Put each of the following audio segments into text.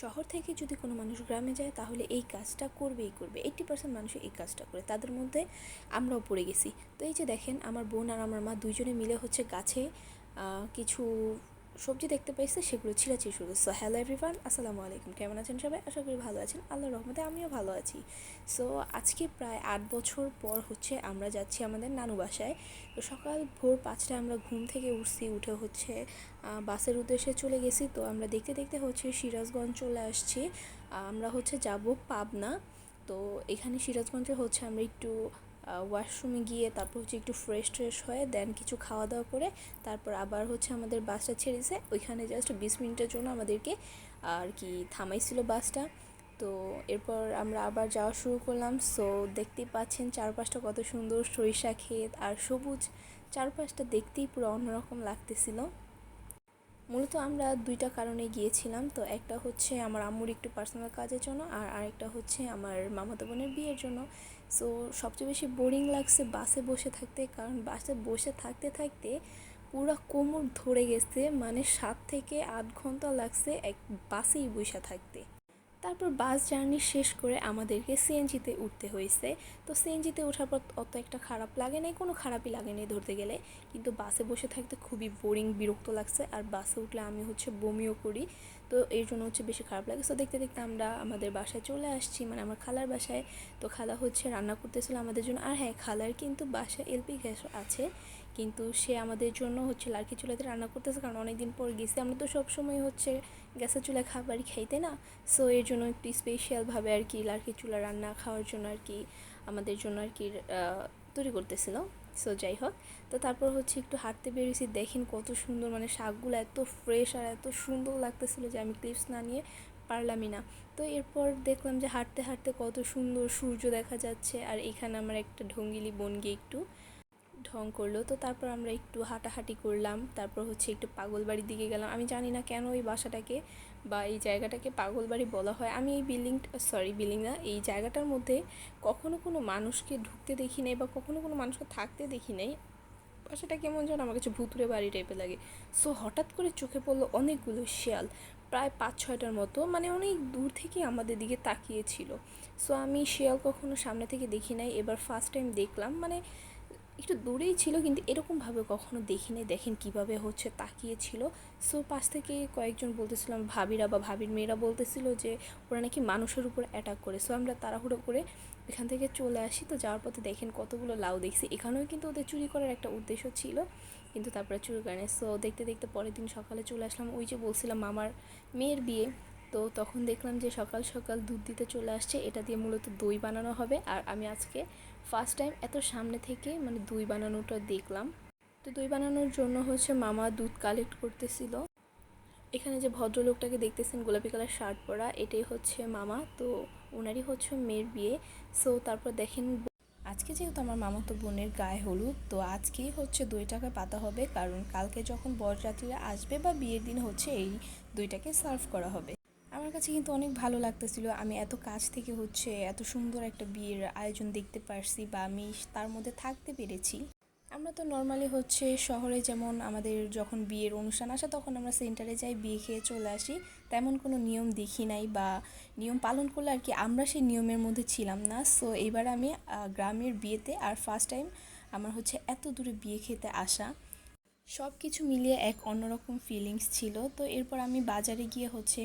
শহর থেকে যদি কোনো মানুষ গ্রামে যায়, তাহলে এই কাজটা করবেই করবে। এইট্টি পার্সেন্ট মানুষ এই কাজটা করে। তাদের মধ্যে আমরাও পড়ে গেছি। তো এই যে দেখেন, আমার বোন আর আমার মা দুইজনে মিলে হচ্ছে গাছে কিছু সবজি দেখতে পাইছে, সেগুলো ছিঁড়াছিড়ি শুরু সো হ্যালো এভরিওয়ান আসসালামু আলাইকুম। কেমন আছেন সবাই? আশা করি ভালো আছেন। আল্লাহর রহমতে আমিও ভালো আছি। সো আজকে প্রায় আট বছর পর হচ্ছে আমরা যাচ্ছি আমাদের নানু বাসায়। তো সকাল ভোর পাঁচটায় আমরা ঘুম থেকে উঠছি, উঠে হচ্ছে বাসের উদ্দেশ্যে চলে গেছি। তো আমরা দেখতে দেখতে হচ্ছে সিরাজগঞ্জ চলে আসছি। আমরা হচ্ছে যাব পাবনা। তো এখানে সিরাজগঞ্জে হচ্ছে আমরা একটু ওয়াশরুমে গিয়ে তারপর হচ্ছে একটু ফ্রেশ ট্রেশ হয়ে দেন কিছু খাওয়া দাওয়া করে তারপর আবার হচ্ছে আমাদের বাসটা ছেড়েছে ওইখানে জাস্ট বিশ মিনিটের জন্য আমাদেরকে আর কি থামাইছিল বাসটা তো এরপর আমরা আবার যাওয়া শুরু করলাম। সো দেখতেই পাচ্ছেন চারপাশটা কত সুন্দর সরিষা ক্ষেত আর সবুজ। চারপাশটা দেখতেই পুরো অন্যরকম লাগতেছিল। মূলত আমরা দুইটা কারণে গিয়েছিলাম। তো একটা হচ্ছে আমার আম্মুর একটু পার্সোনাল কাজের জন্য আর আরেকটা হচ্ছে আমার মামাতো বোনের বিয়ের জন্য। সো সবচেয়ে বেশি বোরিং লাগছে বাসে বসে থাকতে, কারণ বাসে বসে থাকতে থাকতে পুরো কোমর ধরে গেছে মানে সাত থেকে আট ঘণ্টা লাগছে এক বাসেই বসে থাকতে। তারপর বাস জার্নি শেষ করে আমাদেরকে সিএনজিতে উঠতে হয়েছে। তো সিএনজিতে ওঠার পর অত একটা খারাপ লাগে নাই, কোনো খারাপই লাগে নাই ধরতে গেলে। কিন্তু বাসে বসে থাকতে খুবই বোরিং বিরক্ত লাগছে। আর বাসে উঠলে আমি হচ্ছে বমিও করি। তো এর জন্য হচ্ছে বেশি খারাপ লাগে। সো দেখতে দেখতে আমরা আমাদের বাসায় চলে আসছি মানে আমার খালার বাসায়। তো খালা হচ্ছে রান্না করতেছিল আমাদের জন্য। আর হ্যাঁ খালার কিন্তু বাসায় এলপি গ্যাস আছে। কিন্তু সে আমাদের জন্য হচ্ছে লার্কি চুলাতে রান্না করতেছে, কারণ অনেক দিন পর গেছে। আমরা তো সবসময় হচ্ছে গ্যাসের চুলায় খাবারই খাইতে না? সো এর জন্য একটু স্পেশালভাবে আর কি লার্কি চুলা রান্না খাওয়ার জন্য আর কি আমাদের জন্য আর কি তৈরি করতেছিল। সো যাই হোক। তো তারপর হচ্ছে একটু হাঁটতে বেরিয়েছি, দেখেন কত সুন্দর মানে শাকগুলো এত ফ্রেশ আর এত সুন্দর লাগতেছিল যে আমি ক্লিপস না নিয়ে পারলামই না। তো এরপর দেখলাম যে হাঁটতে হাঁটতে কত সুন্দর সূর্য দেখা যাচ্ছে, আর এখানে আমার একটা ঢঙ্গিলি বোন গিয়ে একটু ঢং করল। তো তারপর আমরা একটু হাঁটাহাঁটি করলাম। তারপর হচ্ছে একটু পাগল বাড়ির দিকে গেলাম। আমি জানি না কেন এই বাসাটাকে বা এই জায়গাটাকে পাগল বাড়ি বলা হয়। আমি এই বিল্ডিং, সরি, বিল্ডিং না, এই জায়গাটার মধ্যে কখনো কোনো মানুষকে ঢুকতে দেখি নাই বা কখনো কোনো মানুষকে থাকতে দেখি নাই। বাসাটা কেমন যেন আমার কাছে ভুতুরে বাড়ি টাইপের লাগে। সো হঠাৎ করে চোখে পড়ল অনেকগুলো শিয়াল। প্রায় পাঁচ, ছয়টার মতো মানে অনেক দূর থেকে আমাদের দিকে তাকিয়েছিল। সো আমি শিয়াল কখনো সামনে থেকে দেখি নাই। এবার ফার্স্ট টাইম দেখলাম। মানে একটু দূরেই ছিল, কিন্তু এরকমভাবে কখনো দেখি নাই দেখেন কীভাবে হচ্ছে তাকিয়েছিল। সো পাশ থেকে কয়েকজন বলতেছিলাম ভাবিরা বা ভাবির মেয়েরা বলতেছিল যে, ওরা নাকি মানুষের উপর অ্যাটাক করে। সো আমরা তাড়াহুড়ো করে এখান থেকে চলে আসি। তো যাওয়ার পথে দেখেন কতগুলো লাউ দেখছি। এখানেও কিন্তু ওদের চুরি করার একটা উদ্দেশ্য ছিল, কিন্তু তারপরে চুরি করে সো দেখতে দেখতে পরের দিন সকালে চলে আসলাম। ওই যে বলছিলাম, মামার মেয়ের বিয়ে। তো তখন দেখলাম যে সকাল সকাল দুধ দিতে চলে আসছে। এটা দিয়ে মূলত দই বানানো হবে। আর আমি আজকে ফার্স্ট টাইম এত সামনে থেকে মানে দই বানানোটা দেখলাম। তো দই বানানোর জন্য হচ্ছে মামা দুধ কালেক্ট করতেছিল। এখানে যে ভদ্রলোকটাকে দেখতেছেন গোলাপি কালার শার্ট পরা, এটাই হচ্ছে মামা। তো ওনারই হচ্ছে মেয়ের বিয়ে। সো তারপর দেখেন আজকে যেহেতু আমার মামাতো বোনের গায়ে হলুদ, তো আজকেই হচ্ছে দইটাকে পাতা হবে। কারণ কালকে যখন বরযাত্রীরা আসবে বা বিয়ের দিন হচ্ছে, এই দইটাকে সার্ভ করা হবে। আমার কাছে কিন্তু অনেক ভালো লাগতেছিল। আমি এত কাছ থেকে হচ্ছে এত সুন্দর একটা বিয়ের আয়োজন দেখতে পারছি বা আমি তার মধ্যে থাকতে পেরেছি। আমরা তো নর্মালি হচ্ছে শহরে যেমন আমাদের যখন বিয়ের অনুষ্ঠান আসে তখন আমরা সেন্টারে যাই, বিয়ে খেয়ে চলে আসি। তেমন কোনো নিয়ম দেখি নাই বা নিয়ম পালন করলে আর কি আমরা সেই নিয়মের মধ্যে ছিলাম না। সো এবার আমি গ্রামের বিয়েতে আর ফার্স্ট টাইম আমার হচ্ছে এত দূরে বিয়ে খেতে আসা। সব কিছু মিলিয়ে এক অন্যরকম ফিলিংস ছিল। তো এরপর আমি বাজারে গিয়ে হচ্ছে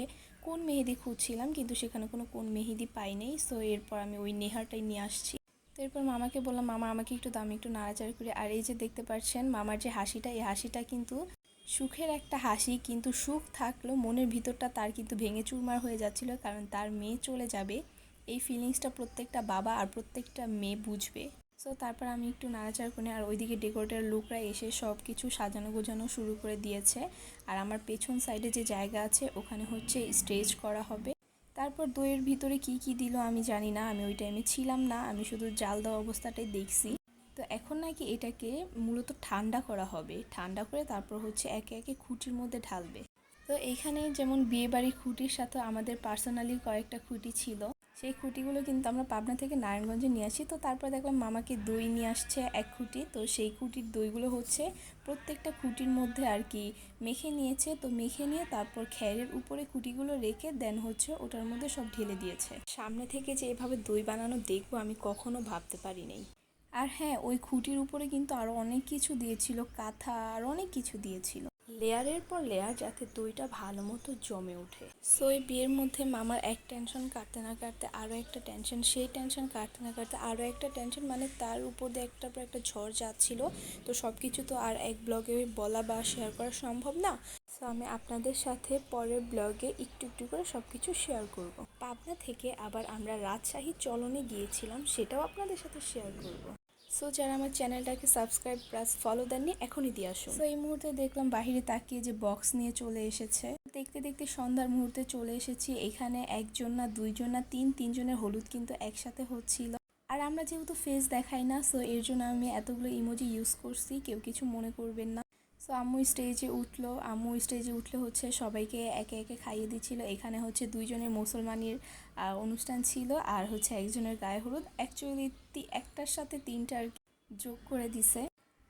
কোন মেহেদি খুঁজছিলাম, কিন্তু সেখানে কোনো কোন মেহেদি পাই নাই। সো এরপর আমি ওই নেহারটাই নিয়ে আসছি। তো এরপর মামাকে বললাম, মামা, আমাকে একটু দাম একটু নাড়াচাড়া করে। আর এই যে দেখতে পাচ্ছেন, মামার যে হাসিটা, এই হাসিটা কিন্তু সুখের একটা হাসি, কিন্তু সুখ থাকলেও মনের ভিতরটা তার কিন্তু ভেঙে চুরমার হয়ে যাচ্ছিল, কারণ তার মেয়ে চলে যাবে। এই ফিলিংসটা প্রত্যেকটা বাবা আর প্রত্যেকটা মেয়ে বুঝবে। সো তারপর আমি একটু নাড়াচাড়া করে আর ওইদিকে ডেকোরেটার লোকরা এসে সব কিছু সাজানো গোজানো শুরু করে দিয়েছে। আর আমার পেছন সাইডে যে জায়গা আছে, ওখানে হচ্ছে স্টেজ করা হবে। তারপর দইয়ের ভিতরে কি কি দিল আমি জানি না, আমি ওই টাইমে ছিলাম না, আমি শুধু জাল দেওয়া অবস্থাটাই দেখছি। তো এখন নাকি এটাকে মূলত ঠান্ডা করা হবে। ঠান্ডা করে তারপর হচ্ছে একে একে খুঁটির মধ্যে ঢালবে। তো এইখানে যেমন বিয়ে বাড়ির খুঁটির সাথে আমাদের পার্সোনালি কয়েকটা খুঁটি ছিল। সেই খুঁটিগুলো কিন্তু আমরা পাবনা থেকে নারায়ণগঞ্জে নিয়ে আসি। তো তারপর দেখলাম মামাকে দই নিয়ে আসছে এক খুঁটি। তো সেই খুঁটির দইগুলো হচ্ছে প্রত্যেকটা খুঁটির মধ্যে আর কি মেখে নিয়েছে। তো মেখে নিয়ে তারপর খ্যারের উপরে খুঁটিগুলো রেখে দেন হচ্ছে ওটার মধ্যে সব ঢেলে দিয়েছে। সামনে থেকে যে এভাবে দই বানানো দেখব আমি কখনো ভাবতে পারিনি। আর হ্যাঁ ওই খুঁটির উপরে কিন্তু আরও অনেক কিছু দিয়েছিল, কাঁথা আর অনেক কিছু দিয়েছিল। লেয়ারের পর লেয়ার যাতে দইটা ভালো মতো জমে ওঠে। সো এই বিয়ের মধ্যে মামার এক টেনশন কাটতে না কাটতে আরও একটা টেনশন সেই টেনশন কাটতে না কাটতে আরও একটা টেনশন মানে তার উপর দিয়ে একটার পর একটা ঝড় যাচ্ছিল। তো সব কিছু তো আর এক ব্লগে বলা বা শেয়ার করা সম্ভব না। সো আমি আপনাদের সাথে পরের ব্লগে একটু একটু করে সব কিছু শেয়ার করব। পাবনা থেকে আবার আমরা রাজশাহী চলনে গিয়েছিলাম, সেটাও আপনাদের সাথে শেয়ার করব। সো যারা আমার চ্যানেলটাকে সাবস্ক্রাইব প্লাস ফলো দেননি, এখনই দিয়ে আসুন। তো এই মুহূর্তে দেখলাম বাহিরে তাকিয়ে যে বক্স নিয়ে চলে এসেছে। দেখতে দেখতে সন্ধ্যার মুহূর্তে চলে এসেছি। এখানে একজন না, দুইজন না, তিন, তিনজনের হলুদ কিন্তু একসাথে হচ্ছিল। আর আমরা যেহেতু ফেস দেখাই না সো এর জন্য আমি এতগুলো ইমোজি ইউজ করছি। কেউ কিছু মনে করবেন না। সো আম্মু স্টেজে উঠল। আম্মু স্টেজে উঠলে হচ্ছে সবাইকে একে একে খাইয়ে দিচ্ছিল। এখানে হচ্ছে দুইজনের মুসলমানের অনুষ্ঠান ছিল আর হচ্ছে একজনের গায়ে হলুদ। অ্যাকচুয়ালি একটার সাথে তিনটা আর যোগ করে দিছে।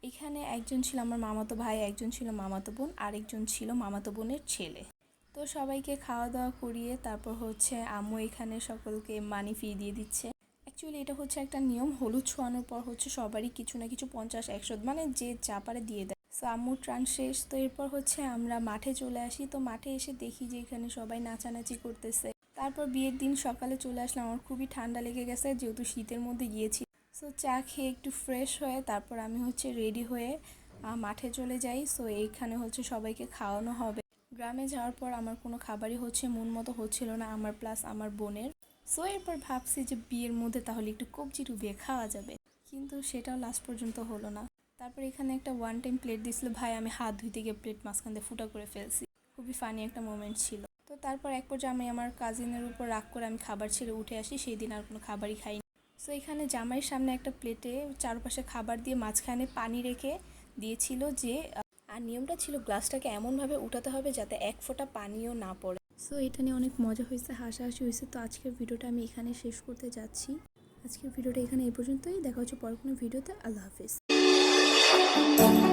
এখানে একজন ছিল আমার মামাতো ভাই, একজন ছিল মামাতো বোন, আরেকজন ছিল মামাতো বোনের ছেলে। তো সবাইকে খাওয়া দাওয়া করিয়ে তারপর হচ্ছে আম্মু এখানে সকলকে মানি ফি দিয়ে দিচ্ছে। অ্যাকচুয়ালি এটা হচ্ছে একটা নিয়ম। হলুদ ছোঁয়ানোর পর হচ্ছে সবারই কিছু না কিছু পঞ্চাশ, একশো মানে যে যা পারে দিয়ে দেয়। সো আম্মুর ট্রান শেষ। তো এরপর হচ্ছে আমরা মাঠে চলে আসি। তো মাঠে এসে দেখি যে এখানে সবাই নাচানাচি করতেছে। তারপর বিয়ের দিন সকালে চলে আসলাম। আমার খুবই ঠান্ডা লেগে গেছে, যেহেতু শীতের মধ্যে গিয়েছি। সো চা খেয়ে একটু ফ্রেশ হয়ে তারপর আমি হচ্ছে রেডি হয়ে মাঠে চলে যাই। সো এইখানে হচ্ছে সবাইকে খাওয়ানো হবে। গ্রামে যাওয়ার পর আমার কোনো খাবারই হচ্ছে মন মতো হচ্ছিল না, আমার প্লাস আমার বোনের। সো এরপর ভাবছি যে বিয়ের মধ্যে তাহলে একটু কবজি ডুবিয়ে খাওয়া যাবে। কিন্তু সেটাও লাস্ট পর্যন্ত হলো না। তারপর এখানে একটা ওয়ান টাইম প্লেট দিছিল ভাই, আমি হাত ধুইতে গিয়ে প্লেট মাঝখান দিয়ে ফুটা করে ফেলছি। খুবই ফানি একটা মোমেন্ট ছিল। তো তারপর এক পর্যায়ে আমি আমার কাজিনের উপর রাগ করে আমি খাবার ছেড়ে উঠে আসি, সেই দিন আর কোনো খাবারই খাইনি। সো এখানে জামাইয়ের সামনে একটা প্লেটে চারপাশে খাবার দিয়ে মাঝখানে পানি রেখে দিয়েছিল যে আর নিয়মটা ছিল গ্লাসটাকে এমনভাবে উঠাতে হবে যাতে এক ফোঁটা পানিও না পড়ে। সো এটা নিয়ে অনেক মজা হয়েছে, হাসাহাসি হয়েছে। তো আজকের ভিডিওটা আমি এখানে শেষ করতে যাচ্ছি। আজকের ভিডিওটা এখানে এই পর্যন্তই। দেখা হচ্ছে পরে কোনো ভিডিওতে। আল্লাহ হাফিজ। Thank you.